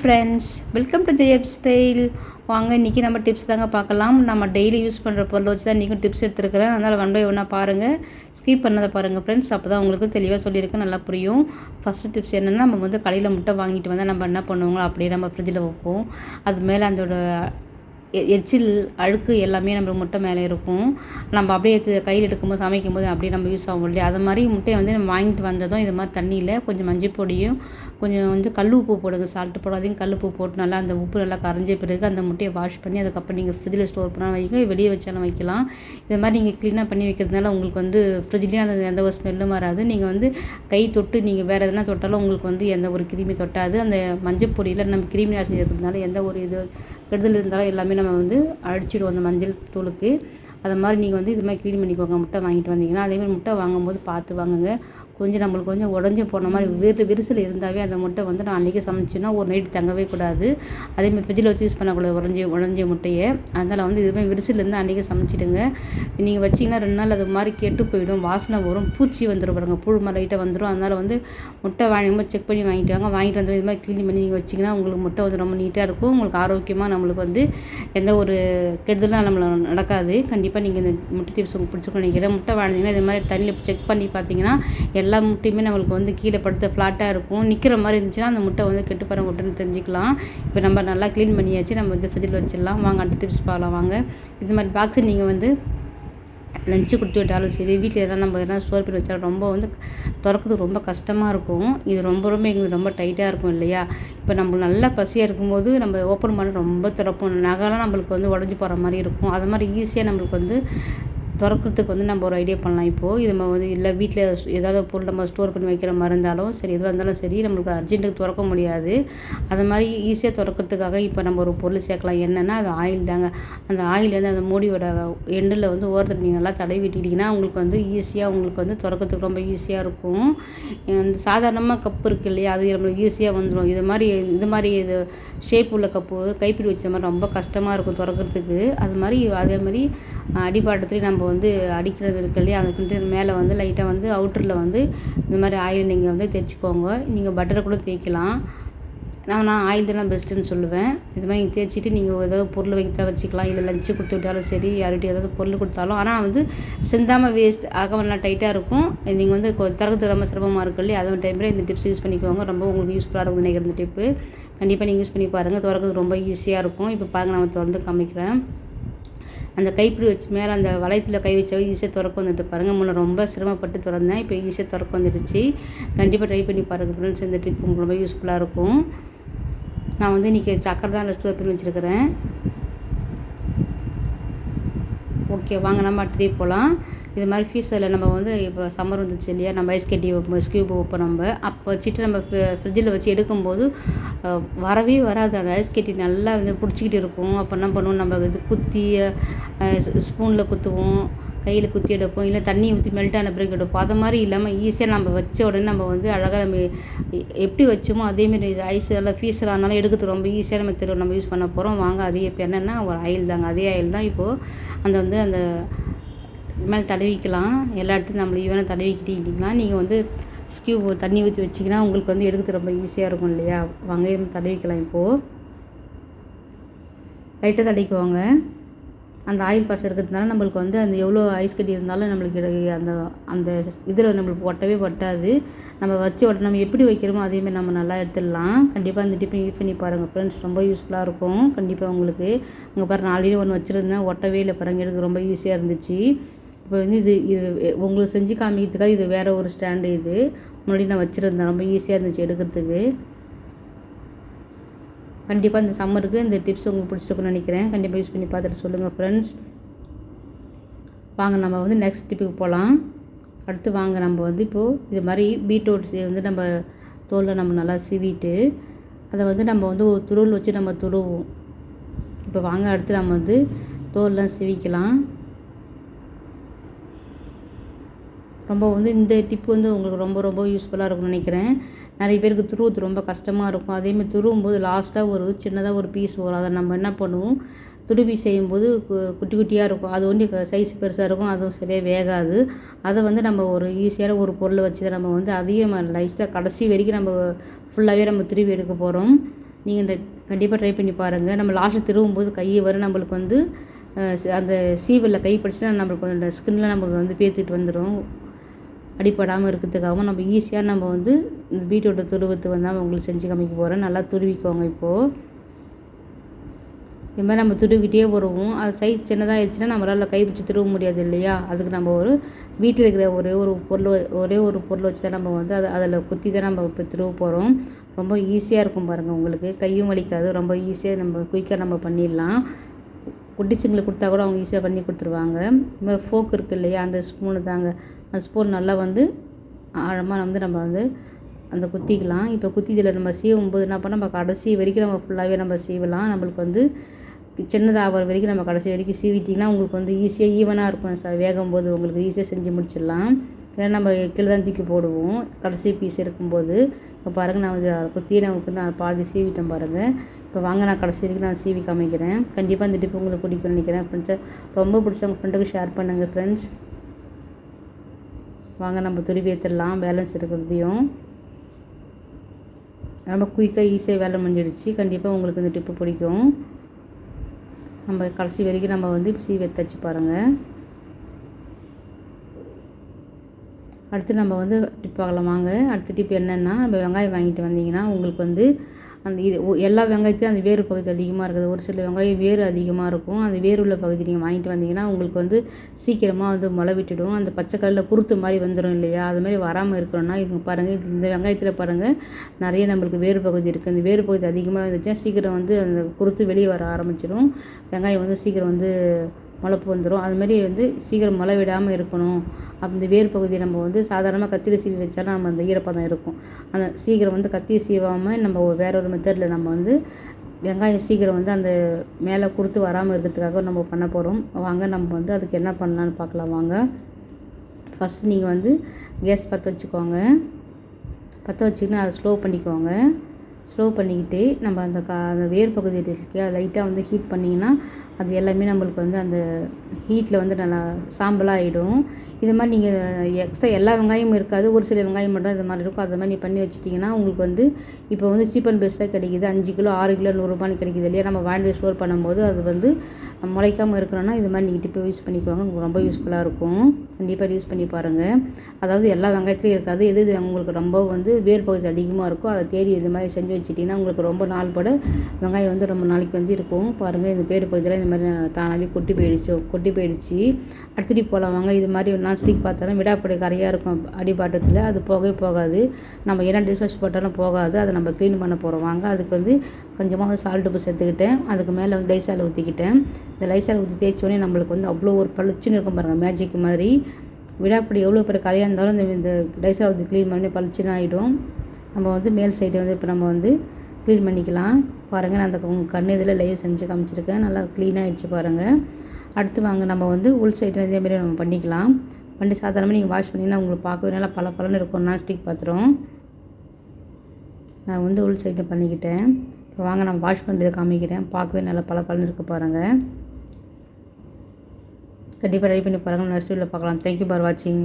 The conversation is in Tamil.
ஃப்ரெண்ட்ஸ் வெல்கம் டு ஜெயப் ஸ்டைல் வாங்க இன்றைக்கி நம்ம டிப்ஸ் தாங்க பார்க்கலாம். நம்ம டெய்லி யூஸ் பண்ணுற பொருளை வச்சு தான் இன்றைக்கும் டிப்ஸ் எடுத்துருக்கிறேன். அதனால் ஒன் பை ஒன்னாக பாருங்கள் ஸ்கிப் பண்ணதை பாருங்கள் ஃப்ரெண்ட்ஸ் அப்போ தான் உங்களுக்கு தெளிவாக சொல்லியிருக்கேன் நல்லா புரியும். ஃபஸ்ட்டு டிப்ஸ் என்னென்னா நம்ம வந்து கடையில் முட்டை வாங்கிட்டு வந்தால் நம்ம என்ன பண்ணுவோங்களோ அப்படியே நம்ம ஃப்ரிட்ஜில் வைப்போம். அது மேலே அதோட எச்சில் அழுக்கு எல்லாமே நம்ம முட்டை மேலே இருக்கும். நம்ம அப்படியே கையில் எடுக்கும்போது சமைக்கும்போது அப்படியே நம்ம யூஸ் ஆகும் இல்லையா? அது மாதிரி முட்டையை வந்து நம்ம வாங்கிட்டு வந்ததும் இது மாதிரி தண்ணியில் கொஞ்சம் மஞ்சள் பொடியும் கொஞ்சம் வந்து கல் உப்பு போடுங்க சால்ட்டு போடாதீங்க கல் உப்பு போட்டு நல்லா அந்த உப்பு நல்லா கரைஞ்ச பிறகு அந்த முட்டையை வாஷ் பண்ணி அதுக்கப்புறம் நீங்கள் ஃப்ரிட்ஜில் ஸ்டோர் பண்ணால் வைங்க வெளியே வச்சாலும் வைக்கலாம். இது மாதிரி நீங்கள் க்ளீனாக பண்ணி வைக்கிறதுனால உங்களுக்கு வந்து ஃப்ரிட்ஜ்லேயும் அந்த எந்த ஒரு ஸ்மெல்லும் வராது. நீங்கள் வந்து கை தொட்டு நீங்கள் வேறு எதனா தொட்டாலும் உங்களுக்கு வந்து எந்த ஒரு கிருமி தொட்டாது. அந்த மஞ்சள் பொடியில் நம்ம கிருமி நாசினி இருக்கிறதுனால எந்த ஒரு இது கெடுதல் இருந்தாலும் எல்லாமே நம்ம வந்து அழிச்சிடுவோம் அந்த மஞ்சள் தூளுக்கு. அது மாதிரி நீங்கள் வந்து இது மாதிரி க்ளீன் பண்ணிக்கோங்க. முட்டை வாங்கிட்டு வந்தீங்கன்னா அதேமாதிரி முட்டை வாங்கும்போது பார்த்து வாங்குங்க. கொஞ்சம் நம்மளுக்கு கொஞ்சம் உடஞ்சி போன மாதிரி விரு விரிசல் இருந்தாவே அந்த முட்டை வந்து நான் அன்றைக்கி சமைச்சோன்னா ஒரு நைட்டு தங்கவே கூடாது. அதேமாதிரி ஃப்ரிட்ஜில் வச்சு யூஸ் பண்ணக்கூடாது உடஞ்சி உடஞ்ச முட்டையை. அதனால் வந்து இதுமாதிரி விரிசல் இருந்து அன்றைக்கி சமைச்சிடுங்க. நீங்கள் வச்சிங்கன்னா ரெண்டு நாள் அது மாதிரி கெட்டு போயிடும். வாசனை வரும். பூச்சி வந்துடும் பாருங்க. புழு மாதிரி லைட்டாக வந்துடும் அதனால் வந்து முட்டை வாங்கும்போது செக் பண்ணி வாங்கிட்டு வாங்க. வாங்கிட்டு வந்து இது மாதிரி க்ளீன் பண்ணி நீங்கள் வச்சிங்கன்னா உங்களுக்கு முட்டை வந்து ரொம்ப நீட்டாக இருக்கும். உங்களுக்கு ஆரோக்கியமாக நம்மளுக்கு வந்து எந்த ஒரு கெடுதலும் நம்மள நடக்காது. கண்டிப்பாக நீங்கள் இந்த முட்டை டிப்ஸ் உங்களுக்கு பிடிச்சிருக்கும் நினைக்கிறேன். முட்டை வாங்கினீங்கன்னா இது மாதிரி தண்ணியில் செக் பண்ணி பார்த்தீங்கன்னா எல்லா எல்லா முட்டையுமே நம்மளுக்கு வந்து கீழே படுத்த ஃப்ளாட்டாக இருக்கும். நிற்கிற மாதிரி இருந்துச்சுன்னா அந்த முட்டை வந்து கெட்டு போகிற முட்டைன்னு தெரிஞ்சுக்கலாம். இப்போ நம்ம நல்லா க்ளீன் பண்ணியாச்சு. நம்ம வந்து ஃப்ரிட்ஜில் வச்சிடலாம். வாங்க அடுத்த டிப்ஸ் பார்க்கலாம். வாங்க. இது மாதிரி பாக்ஸை நீங்கள் வந்து லஞ்சு கொடுத்து விட்டாலும் சரி வீட்டில் எதாவது நம்ம எதனா ஸ்டோர் பண்ணி வச்சாலும் ரொம்ப வந்து திறக்கிறது ரொம்ப கஷ்டமாக இருக்கும். இது ரொம்ப ரொம்ப எங்களுக்கு ரொம்ப டைட்டாக இருக்கும் இல்லையா? இப்போ நம்ம நல்லா பசியாக இருக்கும்போது நம்ம ஓப்பன் பண்ண ரொம்ப திறப்போம். நகைலாம் நம்மளுக்கு வந்து உடஞ்சி போகிற மாதிரி இருக்கும். அது மாதிரி ஈஸியாக நம்மளுக்கு வந்து திறக்கிறதுக்கு வந்து நம்ம ஒரு ஐடியா பண்ணலாம். இப்போது இது நம்ம வந்து இல்லை வீட்டில் ஏதாவது பொருள் நம்ம ஸ்டோர் பண்ணி வைக்கிற மாதிரி இருந்தாலும் சரி எதுவாக இருந்தாலும் சரி நம்மளுக்கு அர்ஜென்ட்டுக்கு திறக்க முடியாது. அது மாதிரி ஈஸியாக திறக்கிறதுக்காக இப்போ நம்ம ஒரு பொருள் சேர்க்கலாம். என்னென்னா அது ஆயில் தாங்க. அந்த ஆயில் வந்து அந்த மூடியோட எண்டில் வந்து ஓரத்தில் நீங்கள் நல்லா தடவி விட்டுட்டிங்கன்னா உங்களுக்கு வந்து ஈஸியாக உங்களுக்கு வந்து திறக்கிறதுக்கு ரொம்ப ஈஸியாக இருக்கும். இந்த சாதாரணமாக கப்பு இருக்குது இல்லையா அது நம்மளுக்கு ஈஸியாக வந்துடும் இது மாதிரி இது மாதிரி இது ஷேப் உள்ள கப்பு கைப்பிடி வச்ச மாதிரி ரொம்ப கஷ்டமாக இருக்கும் திறக்கிறதுக்கு. அது மாதிரி அதே மாதிரி அடிபாட்டத்துலேயும் நம்ம வந்து அடிக்கிறது இருக்கு இல்லையா? அதுக்கு மேலே வந்து லைட்டாக வந்து அவுட்டரில் வந்து இந்த மாதிரி ஆயில் நீங்கள் வந்து தேய்ச்சிக்கோங்க. நீங்கள் பட்டரை கூட தேய்க்கலாம். நான் நான் ஆயில் தான் பெஸ்ட்டுன்னு சொல்லுவேன். இது மாதிரி நீங்கள் தேய்ச்சிட்டு நீங்கள் ஏதாவது பொருள் வைத்தா வச்சுக்கலாம். இல்லை லஞ்சு கொடுத்து விட்டாலும் சரி யார்கிட்ட ஏதாவது பொருள் கொடுத்தாலும். ஆனால் வந்து செந்தாமல் வேஸ்ட் ஆக நல்லா டைட்டாக இருக்கும். நீங்கள் வந்து கொ- திறக்கிறது ரொம்ப சிரமமாக இருக்கும் இல்லையா? அதே டைமில் இந்த டிப்ஸ் யூஸ் பண்ணிக்கோங்க. ரொம்ப உங்களுக்கு யூஸ்ஃபுல்லாக இருக்கும் நினைக்கிற இந்த டிப்பு கண்டிப்பாக நீங்கள் யூஸ் பண்ணி பாருங்கள் திறக்கிறது ரொம்ப ஈஸியாக இருக்கும். இப்போ பாருங்கள் நான் திறந்து காமிக்கிறேன். அந்த கைப்பிடி வச்சு மேலே அந்த வளையத்தில் கை வச்சாவே ஈஸியாக திறக்க வந்துட்டு பாருங்கள் முன்ன ரொம்ப சிரமப்பட்டு திறந்தேன் இப்போ ஈஸியாக திறக்க வந்துடுச்சு கண்டிப்பாக ட்ரை பண்ணி பாருங்கள் ஃப்ரெண்ட்ஸ் இந்த ட்ரிப் உங்களுக்கு ரொம்ப யூஸ்ஃபுல்லாக இருக்கும். நான் வந்து இன்றைக்கி சக்கரை தான் ஸ்டோர் பண்ணி வச்சுருக்கிறேன். ஓகே வாங்க நம்ம அடுத்ததே போகலாம் இது மாதிரி ஃபீஸில் நம்ம வந்து இப்போ சம்மர் வந்துச்சு இல்லையா? நம்ம ஐஸ் கட்டி வைப்போம் ஸ்கியூப் வைப்போம் நம்ம. அப்போ வச்சுட்டு நம்ம ஃப்ரிட்ஜில் வச்சு எடுக்கும்போது வரவே வராது. அந்த ஐஸ் கட்டி நல்லா வந்து பிடிச்சிக்கிட்டு இருக்கும். அப்போ என்ன பண்ணுவோம்? நம்ம இது குத்தி ஸ்பூனில் குத்துவோம். கையில் குத்தி எடுப்போம் இல்லை தண்ணி ஊற்றி மெல்ட் ஆன பிறகு எடுப்போம். அது மாதிரி இல்லாமல் ஈஸியாக நம்ம வச்ச உடனே நம்ம வந்து அழகாக நம்ம எப்படி வச்சோமோ அதேமாரி ஐஸ் எல்லாம் ஃபீஸில் ஆனாலும் எடுக்கிறது ரொம்ப ஈஸியாக நம்ம திரும்ப நம்ம யூஸ் பண்ண போகிறோம் வாங்க அதே இப்போ என்னென்னா ஒரு ஆயில் தாங்க. அதே ஆயில் தான் இப்போது அந்த வந்து அந்த மேலே தடவிக்கலாம். எல்லா இடத்துலையும் நம்மளை ஈவனாக தடவிக்கிட்டீங்கன்னா நீங்கள் வந்து ஸ்கியூ தண்ணி ஊற்றி வச்சிங்கன்னா உங்களுக்கு வந்து எடுக்கிறது ரொம்ப ஈஸியாக இருக்கும் இல்லையா? வாங்க இருந்து தடவிக்கலாம் இப்போது லைட்டாக தடவிக்குவாங்க அந்த ஆயில் பாஸ் இருக்கிறதுனால நம்மளுக்கு வந்து அந்த எவ்வளோ ஐஸ் கட்டி இருந்தாலும் நம்மளுக்கு அந்த அந்த இதில் நம்மளுக்கு ஒட்டவே ஒட்டாது. நம்ம வச்சு ஒட்ட நம்ம எப்படி வைக்கிறோமோ அதேமாதிரி நம்ம நல்லா எடுத்துடலாம். கண்டிப்பாக அந்த டிஃபன் யூஸ் பண்ணி பாருங்கள் ஃப்ரெண்ட்ஸ் ரொம்ப யூஸ்ஃபுல்லாக இருக்கும். கண்டிப்பாக உங்களுக்கு. உங்க பாரு ஆல்ரெடி ஒன்று வச்சுருந்தேன். ஒட்டவே இல்லை பாருங்க. எனக்கு ரொம்ப ஈஸியாக இருந்துச்சு. இப்போ வந்து இது இது உங்களுக்கு செஞ்சு காமிக்கிறதுக்காக இது வேறு ஒரு ஸ்டாண்டு இது. முன்னாடி நான் வச்சுருந்தேன். ரொம்ப ஈஸியாக இருந்துச்சு எடுக்கிறதுக்கு. கண்டிப்பாக இந்த சம்மருக்கு இந்த டிப்ஸ் உங்களுக்கு பிடிச்சிருக்குன்னு நினைக்கிறேன். கண்டிப்பாக யூஸ் பண்ணி பார்த்துட்டு சொல்லுங்கள் ஃப்ரெண்ட்ஸ் வாங்க நம்ம வந்து நெக்ஸ்ட் டிப்புக்கு போகலாம் அடுத்து வாங்க நம்ம வந்து இப்போது இது மாதிரி பீட்ரூட் வந்து நம்ம தோலில் நம்ம நல்லா சிவிட்டு அதை வந்து நம்ம வந்து ஒரு துருள் வச்சு நம்ம துருவோம் இப்போ வாங்க அடுத்து நம்ம வந்து தோல்லாம் சிவிக்கலாம். ரொம்ப வந்து இந்த டிப் வந்து உங்களுக்கு ரொம்ப ரொம்ப யூஸ்ஃபுல்லாக இருக்கும்னு நினைக்கிறேன். நிறைய பேருக்கு துருவுறது ரொம்ப கஷ்டமாக இருக்கும். அதேமாதிரி துருவும் போது லாஸ்ட்டாக ஒரு சின்னதாக ஒரு பீஸ் வரும். அதை நம்ம என்ன பண்ணுவோம்? துருவி செய்யும்போது கு- குட்டி குட்டியாக இருக்கும். அது வந்து சைஸ் பெருசாக இருக்கும். அதுவும் சரியாக வேகாது. அதை வந்து நம்ம ஒரு ஈஸியான ஒரு பொருளை வச்சு நம்ம வந்து அதையும் லைஸாக கடைசி வரைக்கும் நம்ம ஃபுல்லாகவே நம்ம திருவி எடுக்க போகிறோம் நீங்கள் இந்த கண்டிப்பாக ட்ரை பண்ணி பாருங்கள் நம்ம லாஸ்ட்டு திருவும் போது கையை வர நம்மளுக்கு வந்து அந்த சீவலில் கை பிடிச்சினா நம்மளுக்கு அந்த ஸ்கின்னில் நம்மளுக்கு வந்து பேத்துட்டு வந்துடும் அடிப்படாமல் இருக்கிறதுக்காகவும் நம்ம ஈஸியாக நம்ம வந்து இந்த பீட்ரூட்டை துருவத்து வந்து நம்ம உங்களுக்கு செஞ்சு காமிக்க போகிறேன் நல்லா துருவிக்கோங்க இப்போது இது மாதிரி நம்ம துருவிக்கிட்டே வருவோம். அது சைஸ் சின்னதாக ஆயிடுச்சுன்னா நம்மளால் கை பிடிச்சி துருவ முடியாது இல்லையா? அதுக்கு நம்ம ஒரு வீட்டில் இருக்கிற ஒரே ஒரு பொருள் ஒரே ஒரு பொருள் வச்சு தான் நம்ம வந்து அதை அதில் குத்தி தான் நம்ம இப்போ திருவ போகிறோம் ரொம்ப ஈஸியாக இருக்கும் பாருங்கள் உங்களுக்கு. கையும் வலிக்காது. ரொம்ப ஈஸியாக நம்ம குயிக்காக நம்ம பண்ணிடலாம். குட்டிச்சுங்களுக்கு கொடுத்தா கூட அவங்க ஈஸியாக பண்ணி கொடுத்துருவாங்க. இது மாதிரி ஃபோக் இருக்குது இல்லையா? அந்த ஸ்பூனு தாங்க. அந்த ஸ்பூன் நல்லா வந்து ஆழமாக வந்து நம்ம வந்து அந்த குத்திக்கலாம். இப்போ குத்தி இதில் நம்ம சீவும் போது என்ன பண்ண நம்ம கடைசி வரைக்கும் நம்ம ஃபுல்லாகவே நம்ம சீவலாம். நம்மளுக்கு வந்து சின்னதாகிற வரைக்கும் நம்ம கடைசி வரைக்கும் சீவிட்டிங்கன்னா உங்களுக்கு வந்து ஈஸியாக ஈவனாக இருக்கும். சார் வேகும் போது உங்களுக்கு ஈஸியாக செஞ்சு முடிச்சிடலாம். ஏன்னா நம்ம கீழே தான் தூக்கி போடுவோம். கடைசி பீஸ் இருக்கும்போது. இப்போ பாருங்கள் நான் வந்து குத்தி நமக்கு நான் பாதி சீவிட்டேன் பாருங்கள் இப்போ வாங்க நான் கடைசி வரைக்கும் நான் சீவி காமிக்கிறேன். கண்டிப்பாக இந்த டிப் உங்களுக்கு பிடிக்கும்னு நினைக்கிறேன். ஃப்ரெண்ட்ஸை ரொம்ப பிடிச்சவங்க ஃப்ரெண்டுக்கு ஷேர் பண்ணுங்கள் ஃப்ரெண்ட்ஸ் வாங்க நம்ம துருவி ஏற்றிடலாம் பேலன்ஸ் இருக்கிறதையும். ரொம்ப குயிக்காக ஈஸியாக வேலை முடிஞ்சிடுச்சு. கண்டிப்பாக உங்களுக்கு இந்த டிப்பு பிடிக்கும். நம்ம கடைசி வரைக்கும் நம்ம வந்து சீவை தச்சு பாருங்கள் அடுத்து நம்ம வந்து டிப் பார்க்கலாம் வாங்க அடுத்த டிப் என்னென்னா நம்ம வெங்காயம் வாங்கிட்டு வந்தீங்கன்னா உங்களுக்கு வந்து அந்த இது எல்லா வெங்காயத்துலையும் அந்த வேறு பகுதி அதிகமாக இருக்குது. ஒரு சில வெங்காயம் வேறு அதிகமாக இருக்கும். அந்த வேறு உள்ள பகுதி நீங்கள் வாங்கிட்டு வந்தீங்கன்னா உங்களுக்கு வந்து சீக்கிரமாக வந்து முளை விட்டுடும். அந்த பச்சை கல்லில் குருத்து மாதிரி வந்துடும் இல்லையா? அது மாதிரி வராமல் இருக்கணும்னா இது பாருங்கள் இந்த வெங்காயத்தில் பாருங்கள் நிறைய நம்மளுக்கு வேறு பகுதி இருக்குது அந்த வேறு பகுதி அதிகமாக இருந்துச்சுன்னா சீக்கிரம் வந்து அந்த குருத்து வெளியே வர ஆரம்பிச்சிடும். வெங்காயம் வந்து சீக்கிரம் வந்து முளைப்பு வந்துடும் அதுமாரி வந்து சீக்கிரம் முளை விடாமல் இருக்கணும். அந்த இந்த வேர் பகுதியை நம்ம வந்து சாதாரணமாக கத்தியில் சீவி வச்சாலும் நம்ம அந்த ஈரப்பதம் இருக்கும். அந்த சீக்கிரம் வந்து கத்திரி சீவாமல் நம்ம வேற ஒரு மெத்தடில் நம்ம வந்து வெங்காயம் சீக்கிரம் வந்து அந்த மேலே குறுத்து வராமல் இருக்கிறதுக்காக நம்ம பண்ண போகிறோம் வாங்க நம்ம வந்து அதுக்கு என்ன பண்ணலான்னு பார்க்கலாம். வாங்க. ஃபஸ்ட்டு நீங்கள் வந்து கேஸ் பற்ற வச்சுக்கோங்க. பற்ற வச்சுக்கின்னு அதை ஸ்லோ பண்ணிக்கோங்க. ஸ்லோ பண்ணிக்கிட்டு நம்ம அந்த கா அந்த வேர் பகுதி இருக்கே அதை லைட்டாக வந்து ஹீட் பண்ணிங்கன்னா அது எல்லாமே நம்மளுக்கு வந்து அந்த ஹீட்டில் வந்து நல்லா சாம்பலாக ஆகிடும் இது மாதிரி நீங்கள் எக்ஸ்ட்ரா எல்லா வெங்காயமும் இருக்காது. ஒரு சில வெங்காயம் மட்டும் இது மாதிரி இருக்கும். அது மாதிரி நீ பண்ணி வச்சிட்டிங்கன்னா உங்களுக்கு வந்து இப்போ வந்து சீப் அண்ட் பெஸ்ட்டாக கிடைக்குது. அஞ்சு கிலோ ஆறு கிலோ நூறுரூபான்னு கிடைக்குது இல்லையா? நம்ம வாங்கி ஸ்டோர் பண்ணும்போது அது வந்து முளைக்காமல் இருக்கணும்னா இது மாதிரி நீங்கள் டிப்பை யூஸ் பண்ணிக்குவாங்க உங்களுக்கு ரொம்ப யூஸ்ஃபுல்லாக இருக்கும். கண்டிப்பாக யூஸ் பண்ணி பாருங்கள் அதாவது எல்லா வெங்காயத்துலேயும் இருக்காது. எது எது உங்களுக்கு ரொம்ப வந்து வேர் பகுதி அதிகமாக இருக்கோ அதை தேடி இது மாதிரி செஞ்சு வச்சிட்டிங்கன்னா உங்களுக்கு ரொம்ப நாள் பட வெங்காயம் வந்து ரொம்ப நாளைக்கு வந்து இருக்கும். பாருங்கள் இந்த பேர் பகுதியில் இந்த மாதிரி தானாகவே கொட்டி போயிடுச்சு கொட்டி போயிடுச்சு. அடுத்தடி போகலாம் வாங்க. இது மாதிரி நான்ஸ்டிக் பார்த்தாலும் விடாப்படி கரையாக இருக்கும் அடிபாட்டத்தில். அது போகவே போகாது. நம்ம என்ன டிஷ் வாஷ் போட்டாலும் போகாது. அதை நம்ம க்ளீன் பண்ண போகிறோம் வாங்க அதுக்கு வந்து கொஞ்சமாக வந்து சால்ட் உப்பு சேர்த்துக்கிட்டேன். அதுக்கு மேலே வந்து லைசால் ஊற்றிக்கிட்டேன் இந்த லைசால் ஊற்றி தேய்ச்சோடனே நம்மளுக்கு வந்து அவ்வளோ ஒரு பளிச்சுன்னு இருக்கும் பாருங்கள் மேஜிக் மாதிரி. விடாப்படி எவ்வளோ பேர் கரையாக இருந்தாலும் இந்த இந்த டைஸாக வந்து க்ளீன் பண்ணி பளிச்சுன்னு ஆகிடும் நம்ம வந்து மேல் சைடு வந்து இப்போ நம்ம வந்து க்ளீன் பண்ணிக்கலாம். பாருங்கள் நான் அந்த உங்கள் கண் இதில் லைவ் செஞ்சு காமிச்சிருக்கேன். நல்லா க்ளீனாக ஆயிடுச்சு பாருங்கள் அடுத்து வாங்க நம்ம வந்து உள் சைடு இதேமாரி நம்ம பண்ணிக்கலாம். பண்ணி சாதாரணமாக நீங்கள் வாஷ் பண்ணிங்கன்னா உங்களுக்கு பார்க்கவே நல்லா பல பலன்னு இருக்கும். நான்ஸ்டிக் பாத்திரம். நான் வந்து உள் சைடு பண்ணிக்கிட்டேன். இப்போ வாங்க நான் வாஷ் பண்ணுறதை காமிக்கிறேன். பார்க்கவே நல்லா பல பலன்னு இருக்கு பாருங்கள் கண்டிப்பாக ட்ரை பண்ணி பாருங்கள் நெக்ஸ்ட் வீடியோவில் பார்க்கலாம். தேங்க்யூ ஃபார் வாட்சிங்